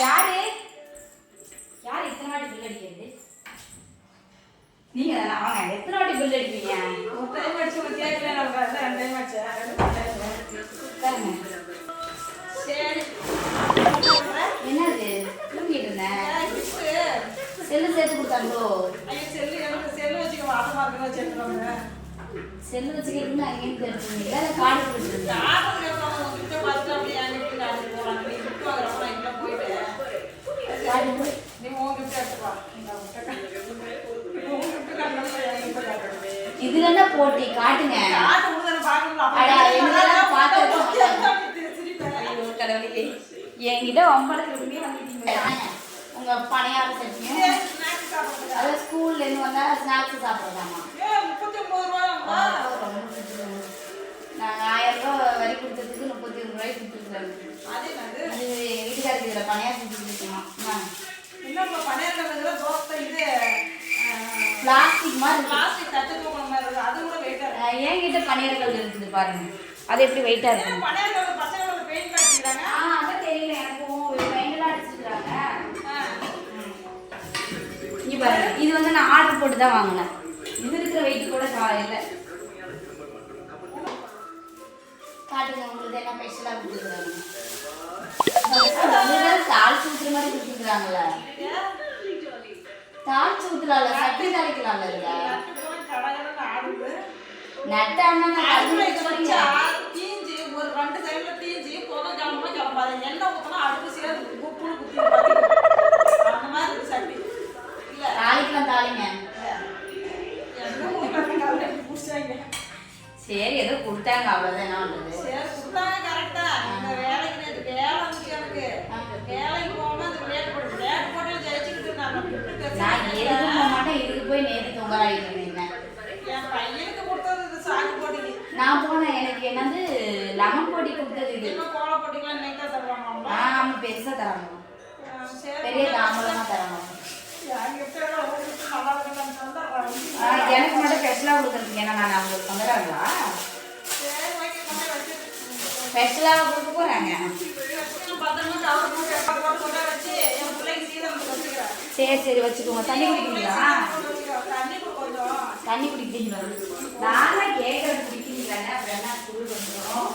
யாரு? யார் இத்தனை வாட்டி பில் அடிக்கிறது? நீங்க தானே? வாங்க எத்தனை வாட்டி பில் அடிப்பீங்க ஒரு டைம் அடிச்சு உனக்கு கேட்கல நம்ம ரெண்டு டைம். சரி. என்னது? தூங்கிட்டு இருந்தேன். செல்லு சேர்த்து கொடுத்தாங்களோ ஐயோ, செல்லு எனக்கு செல்லு வச்சுக்க இருக்குன்னு வச்சிருக்காங்க செல்லு வச்சுக்கிட்டு அங்கேயும் தெரிஞ்சுங்களா இல்லை கார்டு கொடுத்துருந்தா இதுல என்ன போட்டி காட்டுங்க. என்கிட்ட ஒம்பளத்துக்குமே வந்துட்டீங்க உங்க பணியார சாப்பிடுறதுக்கு. அதாவது ஸ்கூல்ல இருந்து வந்தா ஸ்நாக்ஸ் ஒன்பது ரூபாயாம்மா. நாங்க ஆயிரம் ரூபாய் வரி கொடுத்ததுக்கு முப்பத்தி ஒரு ரூபாய் கொடுத்துருக்காங்க அது? அது எங்க வீட்டுக்காரருக்கு இதுல பணியார செஞ்சு கொடுக்கணும் இன்னும் பணியாரங்கிறதுல தோசை இது பிளாஸ்டிக் மாதிரி. பிளாஸ்டிக் தட்டு தூக்குற மாதிரி இருக்கு அது கூட வெயிட்டா இருக்கு அஹ் என்கிட்ட பணியாரங்கள் இருக்குது பாருங்க. அது எப்படி வெயிட்டா ஏன் இருக்கு? பணியாரங்க பச்சை கலர் பெயிண்ட் காட்டிக்கிறாங்க ஆ அதான் தெரியல எனக்கும். பெயிண்டெல்லாம் அடிச்சிருக்காங்க இங்க பாருங்க. இது வந்து நான் ஆர்டர் போட்டு தான் வாங்கினேன். இது இருக்கிற வெயிட் கூட கா- இல்லை காட்டுங்க உங்களுக்கு என்ன ஸ்பெஷலாக கொடுத்துருக்காங்க. தாளிச்சு ஊத்துற மாதிரி கொடுத்துருக்காங்கல்ல தாளிச்சு ஊற்றலாம்ல சட்டி தாளிக்கலாம்ல தீஞ்சு ஒரு ரெண்டு சைடுல தீஞ்சு புகை கிளம்பா கிளம்பாது எண்ணெய் ஊத்தினா அடுப்பு சேர்ந்து குப்புன்னு குத்தி. அந்த மாதிரி இருக்கு சட்டி. இல்ல. தாளிக்கலாம் தாளிங்க. சரி ஏதோ கொடுத்தாங்க. என்ன பண்ணுறது சரி கொடுத்தாங்க. கரெக்டா இந்த வேலைக்கு வேலை வந்துச்சு எனக்கு. வேலைக்கு போகாம அந்த விளையாட்டு போட்டு விளையாட்டு போட்டு ஜெயிச்சுக்கிட்டு நான் நான் போக மாட்டேன். இதுக்கு போய் நேற்று தொங்கலாடிட்டு இருந்தேன் என் பையனுக்கு கொடுத்தது இது சாக்கு போட்டிக்கு நான் போனேன் எனக்கு என்னது லெமன் பொடி கொடுத்தது இது இன்னும் கோல போட்டிக்கலாம் இன்னைக்கு தான் தருவாங்க ஆமா பெருசா தராங்க சரி பெரிய தாம்பளமா தராங்க என் gift எல்லாம் ஒரு gift நல்லா இருக்குன்னு தந்துடுறேன். ஆ, எனக்கு மட்டும் ஸ்பெஷலா கொடுக்கறதுக்கு என்ன நான் அவங்களுக்கு தந்துடுறாங்களா சரி, okay, கொண்டு போய் வச்சிரு. ஸ்பெஷலா கொடுக்க போறாங்க வச்சுட்டு பத்திரமா cover போட்டு எப்ப போட்டு கொண்டு போய் வச்சு, என் பிள்ளைக்கு சீதனத்துக்கு வச்சுக்கிறேன். சரி சரி வச்சுக்கோங்க. தண்ணி குடிக்கிறீங்களா. தண்ணி குடிக்கிறீங்களா? நான் கேட்கறது குடிக்கிறீங்களாங்க அப்புறம் என்ன ஸ்கூல் வந்துடும்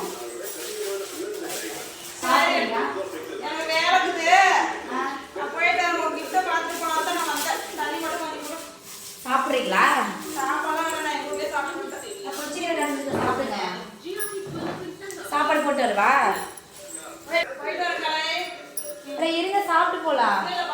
சாப்பிடுறீங்களா எனக்கு வேலை இருக்குது. ஆ, நான் போயிட்டு உங்க gift அ பார்த்துட்டு போலாம் தான் நான் வந்தேன். தண்ணி மட்டும் கொஞ்சம் கொடு. சாப்பிடுறீங்களா சாப்பாடுலாம் வேணாம், எங்க வீட்லயே சாப்பிட்டுட்டேன். அப்புறம் சீக்கிரம் கிளம்பி சாப்பிடுங்க சாப்பாடு போட்டு வருவா? இருங்க சாப்பிட்டு போலாம்.